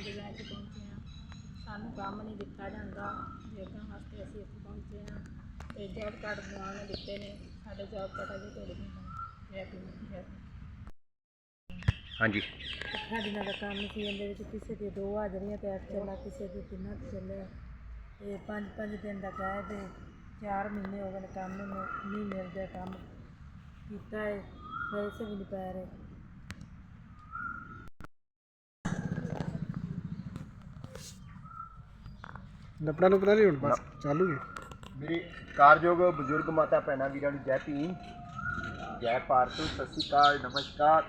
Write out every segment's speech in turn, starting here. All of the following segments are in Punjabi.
ਪੰਜ ਦਿਨਾਂ 'ਚ ਪਹੁੰਚੇ ਹਾਂ। ਸਾਨੂੰ ਕੰਮ ਨਹੀਂ ਦਿੱਤਾ ਜਾਂਦਾ। ਵੇਖਣ ਵਾਸਤੇ ਅਸੀਂ ਇੱਥੇ ਪਹੁੰਚੇ ਹਾਂ। ਤੇ ਜੋਬ ਕਾਰਡ ਬਣਾਉਣ ਨੂੰ ਦਿੱਤੇ ਨੇ। ਸਾਡੇ ਜੋਬ ਕਾਰਡ ਅਜੇ ਤੋੜੇ ਨਹੀਂ ਹਨ ਜੈ ਭੀਮ ਜੈ। ਹਾਂਜੀ। ਅੱਠਾਂ ਦਿਨਾਂ ਦਾ ਕੰਮ ਸੀ। ਇਹਦੇ ਵਿੱਚ ਕਿਸੇ ਦੇ ਦੋ ਹਾਜ਼ਰੀਆਂ ਤੇ ਅੱਠ ਚੱਲਾ ਕਿਸੇ ਦੇ ਤਿੰਨਾਂ ਤੇ ਚੱਲਿਆ ਤੇ ਪੰਜ ਪੰਜ ਦਿਨ ਦਾ ਕਹਿ ਤੇ 4 ਮਹੀਨੇ ਹੋ ਗਏ ਨੇ ਕੰਮ ਨੂੰ। ਨਹੀਂ ਮਿਲਦਾ ਕੰਮ। ਕੀਤਾ ਹੈ ਪੈਸੇ ਵੀ ਨਹੀਂ ਪੈ ਰਹੇ। ਨਪੜਾ ਨੁਪੜਾ ਨਹੀਂ ਹੁਣ ਬਸ ਚਾਲੂ ਹੈ ਮੇਰੇ ਕਾਰਯੋਗ ਬਜ਼ੁਰਗ ਮਾਤਾ ਭੈਣਾਂ ਵੀਰਾਂ ਨੂੰ ਜੈ ਭੀਮ ਜੈ ਭਾਰਤ ਸਤਿ ਸ਼੍ਰੀ ਅਕਾਲ ਨਮਸਕਾਰ।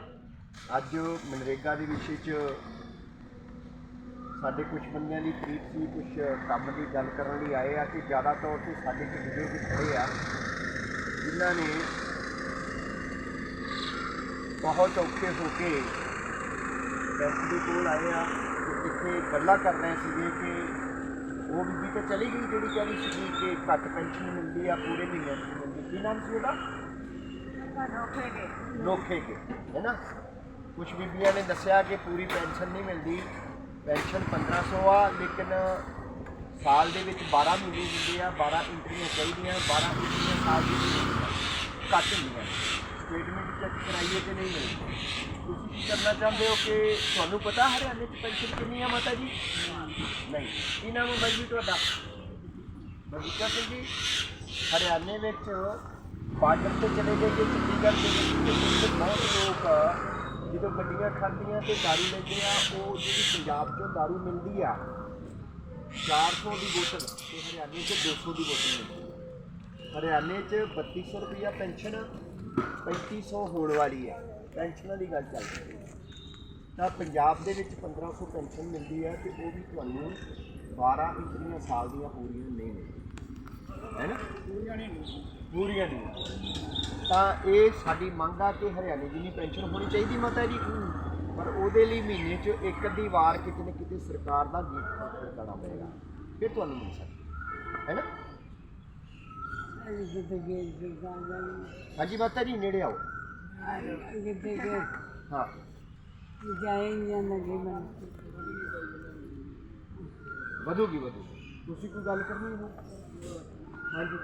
ਅੱਜ ਮਨਰੇਗਾ ਦੇ ਵਿਸ਼ੇ 'ਚ ਸਾਡੇ ਕੁਝ ਬੰਦਿਆਂ ਦੀ ਤਰੀਫ ਸੀ ਕੁਝ ਕੰਮ ਦੀ ਗੱਲ ਕਰਨ ਲਈ ਆਏ ਆ ਕਿ ਜ਼ਿਆਦਾ ਤੌਰ ਤੇ ਸਾਡੇ ਕੁਝ ਬਜ਼ੁਰਗ ਖੜੇ ਆ ਜਿਨ੍ਹਾਂ ਨੇ ਬਹੁਤ ਔਖੇ ਹੋ ਕੇ ਬੈਂਕ ਦੇ ਕੋਲ ਆਏ ਆ ਤੇ ਇੱਥੇ ਗੱਲਾਂ ਕਰ ਰਹੇ ਸੀਗੇ ਕਿ ਉਹ ਬੀਬੀ ਤਾਂ ਚਲੀ ਗਈ, ਜਿਹੜੀ ਕਹਿ ਸੀਗੀ ਕਿ ਘੱਟ ਪੈਨਸ਼ਨ ਮਿਲਦੀ ਆ, ਪੂਰੇ ਮਹੀਨੇ ਦੀ ਮਿਲਦੀ। ਕੀ ਨਾਮ ਸੀ ਉਹਦਾ? ਨੋਖੇ ਕੇ। ਹੈ ਨਾ? ਕੁਝ ਬੀਬੀਆਂ ਨੇ ਦੱਸਿਆ ਕਿ ਪੂਰੀ ਪੈਨਸ਼ਨ ਨਹੀਂ ਮਿਲਦੀ। ਪੈਨਸ਼ਨ 1500 ਆ, ਲੇਕਿਨ ਸਾਲ ਦੇ ਵਿੱਚ 12 ਮਹੀਨੇ ਹੁੰਦੇ ਆ 12 ਇੰਟਰੀਆਂ ਚਾਹੀਦੀਆਂ 12 ਇੰਟਰੀਆਂ ਸਾਲ ਦੀ ਘੱਟ ਹੁੰਦੀਆਂ ਸਟੇਟਮੈਂਟ ਚੈੱਕ ਕਰਾਈਏ ਤੇ ਨਹੀਂ ਮਿਲਦੀ ਤੁਸੀਂ ਕੀ ਕਰਨਾ ਚਾਹੁੰਦੇ ਹੋ ਕਿ ਤੁਹਾਨੂੰ ਪਤਾ ਹਰਿਆਣੇ 'ਚ ਪੈਨਸ਼ਨ ਕਿੰਨੀ ਆ ਮਾਤਾ ਜੀ? ਨਹੀਂ। ਕੀ ਨਾਮ ਹੈ ਬਾਈ ਜੀ ਤੁਹਾਡਾ? ਬਗੀਚਾ ਸਿੰਘ ਜੀ। ਹਰਿਆਣੇ ਵਿੱਚ ਬਾਰਡਰ ਤੇ ਚਲੇ ਗਏ ਕਿ ਚੰਡੀਗੜ੍ਹ ਦੇ ਵਿੱਚ ਬਹੁਤ ਲੋਕ ਜਦੋਂ ਗੱਡੀਆਂ ਖਾਂਦੀਆਂ ਤੇ ਦਾਰੂ ਲੈਂਦੇ ਆ, ਉਹ ਜਿਹੜੀ ਪੰਜਾਬ ਚੋਂ ਦਾਰੂ ਮਿਲਦੀ ਆ 400 ਦੀ ਬੋਤਲ ਤੇ ਹਰਿਆਣੇ 'ਚ 200 ਦੀ ਬੋਤਲ ਮਿਲਦੀ ਹਰਿਆਣੇ 'ਚ 3200 ਰੁਪਇਆ ਪੈਨਸ਼ਨ 3500 ਹੋਣ ਵਾਲੀ ਹੈ। ਪੈਨਸ਼ਨਾਂ ਦੀ ਗੱਲ ਚੱਲ ਰਹੀ ਹੈ। ਤਾਂ ਪੰਜਾਬ ਦੇ ਵਿੱਚ 1500 ਪੈਨਸ਼ਨ ਮਿਲਦੀ ਹੈ ਤੇ ਉਹ ਵੀ ਤੁਹਾਨੂੰ 12 ਇੰਚੀਆਂ ਸਾਲ ਦੀਆਂ ਪੂਰੀਆਂ ਨਹੀਂ ਮਿਲਦੀਆਂ। ਹੈ ਨਾ? ਪੂਰੀਆਂ ਨਹੀਂ ਪੂਰੀਆਂ ਨਹੀਂ ਤਾਂ ਇਹ ਸਾਡੀ ਮੰਗ ਆ ਕਿ ਹਰਿਆਣੇ ਜਿੰਨੀ ਪੈਨਸ਼ਨ ਹੋਣੀ ਚਾਹੀਦੀ ਮਾਤਾ ਜੀ। ਪਰ ਉਹਦੇ ਲਈ ਮਹੀਨੇ 'ਚ ਇੱਕ ਅੱਧੀ ਵਾਰ ਕਿਤੇ ਨਾ ਕਿਤੇ ਸਰਕਾਰ ਦਾ ਗੀਤ ਖੜਕਾਉਣਾ ਪਏਗਾ। ਫਿਰ ਤੁਹਾਨੂੰ ਮਿਲ ਸਕਦੀ। ਹੈ ਨਾ? ਹਾਂਜੀ ਮਾਤਾ ਜੀ ਨੇੜੇ ਆਓ। ਹਾਂ। ਵਧੂਗੀ ਵਧੂ ਤੁਸੀਂ ਕੋਈ ਗੱਲ ਕਰਨੀ ਹੈ ਹਾਂਜੀ।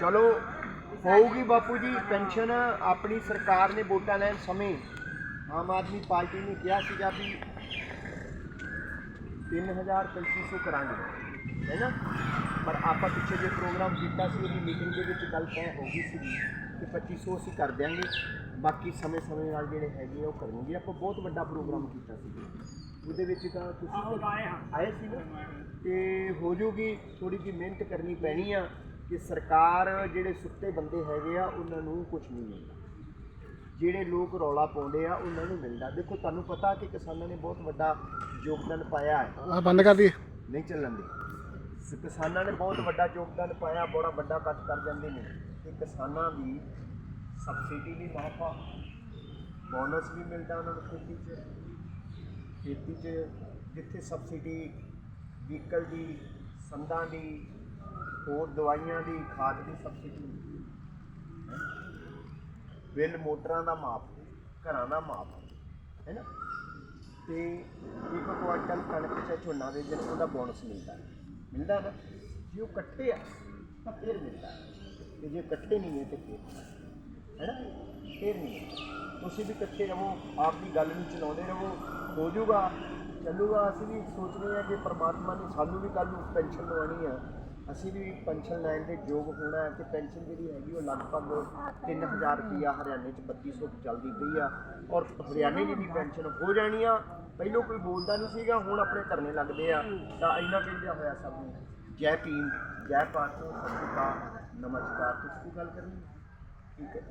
ਚਲੋ ਹੋਊਗੀ ਬਾਪੂ ਜੀ ਪੈਨਸ਼ਨ। ਆਪਣੀ ਸਰਕਾਰ ਨੇ ਵੋਟਾਂ ਲੈਣ ਸਮੇਂ ਆਮ ਆਦਮੀ ਪਾਰਟੀ ਨੇ ਕਿਹਾ ਸੀਗਾ ਵੀ 3500 ਕਰਾਂਗੇ। ਹੈ ਨਾ? ਪਰ ਆਪਾਂ ਪਿੱਛੇ ਜੇ ਪ੍ਰੋਗਰਾਮ ਕੀਤਾ ਸੀ ਉਹਦੀ ਮੀਟਿੰਗ ਦੇ ਵਿੱਚ ਗੱਲ ਤੈਅ ਹੋ ਗਈ ਸੀ ਕਿ 2500 ਅਸੀਂ ਕਰ ਦਿਆਂਗੇ। ਬਾਕੀ ਸਮੇਂ-ਸਮੇਂ ਨਾਲ ਜਿਹੜੇ ਹੈਗੇ ਉਹ ਕਰਨਗੇ। ਆਪਾਂ ਬਹੁਤ ਵੱਡਾ ਪ੍ਰੋਗਰਾਮ ਕੀਤਾ ਸੀ। ਉਹਦੇ ਵਿੱਚ ਤਾਂ ਤੁਸੀਂ ਆਏ ਸੀ ਨਾ? ਤੇ ਹੋ ਜੂਗੀ ਥੋੜੀ ਜਿਹੀ ਮਿਹਨਤ ਕਰਨੀ ਪੈਣੀ ਆ ਕਿ ਸਰਕਾਰ ਜਿਹੜੇ ਸੁੱਤੇ ਬੰਦੇ ਹੈਗੇ ਆ ਉਹਨਾਂ ਨੂੰ ਕੁਝ ਨਹੀਂ ਮਿਲਦਾ। ਜਿਹੜੇ ਲੋਕ ਰੌਲਾ ਪਾਉਂਦੇ ਆ ਉਹਨਾਂ ਨੂੰ ਮਿਲਦਾ। ਦੇਖੋ ਤੁਹਾਨੂੰ ਪਤਾ ਕਿ ਕਿਸਾਨਾਂ ਨੇ ਬਹੁਤ ਵੱਡਾ ਯੋਗਦਾਨ ਪਾਇਆ ਹੈ। ਆ ਬੰਦ ਕਰ ਦਈਏ। ਨਹੀਂ ਚੱਲਣ ਦੇ। ਸ- ਕਿਸਾਨਾਂ ਨੇ ਬਹੁਤ ਵੱਡਾ ਯੋਗਦਾਨ ਪਾਇਆ ਬੜਾ ਵੱਡਾ ਕੱਟ ਕਰ ਜਾਂਦੇ ਨੇ। ਤੇ ਕਿਸਾਨਾਂ ਦੀ ਸਬਸਿਡੀ ਵੀ ਮਾਫ ਬੋਨਸ ਵੀ ਮਿਲਦਾ ਉਹਨਾਂ ਨੂੰ ਖੇਤੀ 'ਚ। ਖੇਤੀ 'ਚ ਜਿੱਥੇ ਸਬਸਿਡੀ ਵਹੀਕਲ ਦੀ ਸੰਦਾਂ ਦੀ ਹੋਰ ਦਵਾਈਆਂ ਦੀ ਖਾਦ ਦੀ ਸਬਸਿਡੀ ਬਿੱਲ ਮੋਟਰਾਂ ਦਾ ਮਾਫ ਘਰਾਂ ਦਾ ਮਾਫ ਹੈ ਨਾ? ਤੇ ਇੱਕ ਕੁਆਂਟਲ ਕਣਕ ਚਾਹੇ ਝੋਨਾ ਦੇ ਦਿਨ ਉਹਦਾ ਬੋਨਸ ਮਿਲਦਾ। ਮਿਲਦਾ ਨਾ ਜੇ ਉਹ ਇਕੱਠੇ ਆ, ਤਾਂ ਫਿਰ ਮਿਲਦਾ। ਹੈ। ਤੇ ਜੇ ਇਕੱਠੇ ਨਹੀਂ ਹੈ, ਤੇ ਫਿਰ ਹੈ ਨਾ? ਫਿਰ ਨਹੀਂ ਤੁਸੀਂ ਵੀ ਇਕੱਠੇ ਰਹੋ ਆਪ ਦੀ ਗੱਲ ਨੂੰ ਚਲਾਉਂਦੇ ਰਹੋ, ਹੋ ਜਾਊਗਾ, ਚੱਲੂਗਾ। ਅਸੀਂ ਵੀ ਸੋਚ ਰਹੇ ਹਾਂ ਕਿ ਪ੍ਰਮਾਤਮਾ ਨੇ ਸਾਨੂੰ ਵੀ ਕੱਲ ਨੂੰ ਪੈਨਸ਼ਨ ਲਵਾਉਣੀ ਆ। ਅਸੀਂ ਵੀ ਪੈਨਸ਼ਨ ਲੈਣ ਦੇ ਯੋਗ ਹੋਣਾ ਹੈ ਕਿ ਪੈਨਸ਼ਨ ਜਿਹੜੀ ਹੈਗੀ ਉਹ ਲਗਭਗ 3000 ਰੁਪਈਆ ਹਰਿਆਣੇ 'ਚ 3200 ਚੱਲਦੀ ਪਈ ਆ। ਔਰ ਹਰਿਆਣੇ ਦੀ ਵੀ ਪੈਨਸ਼ਨ ਹੋ ਜਾਣੀ ਆ। ਪਹਿਲੋਂ ਕੋਈ ਬੋਲਦਾ ਨਹੀਂ ਸੀਗਾ, ਹੁਣ ਆਪਣੇ ਧਰਨੇ ਲੱਗਦੇ ਆ। ਤਾਂ ਇੰਨਾ ਕਹਿੰਦਿਆ ਹੋਇਆ ਸਭ ਨੂੰ, ਜੈ ਭੀਮ, ਜੈ ਭਾਰਤ, ਸਤਿ ਨਮਸਕਾਰ। ਤੁਸੀਂ ਕੋਈ ਗੱਲ ਕਰਨੀ? ਠੀਕ ਹੈ।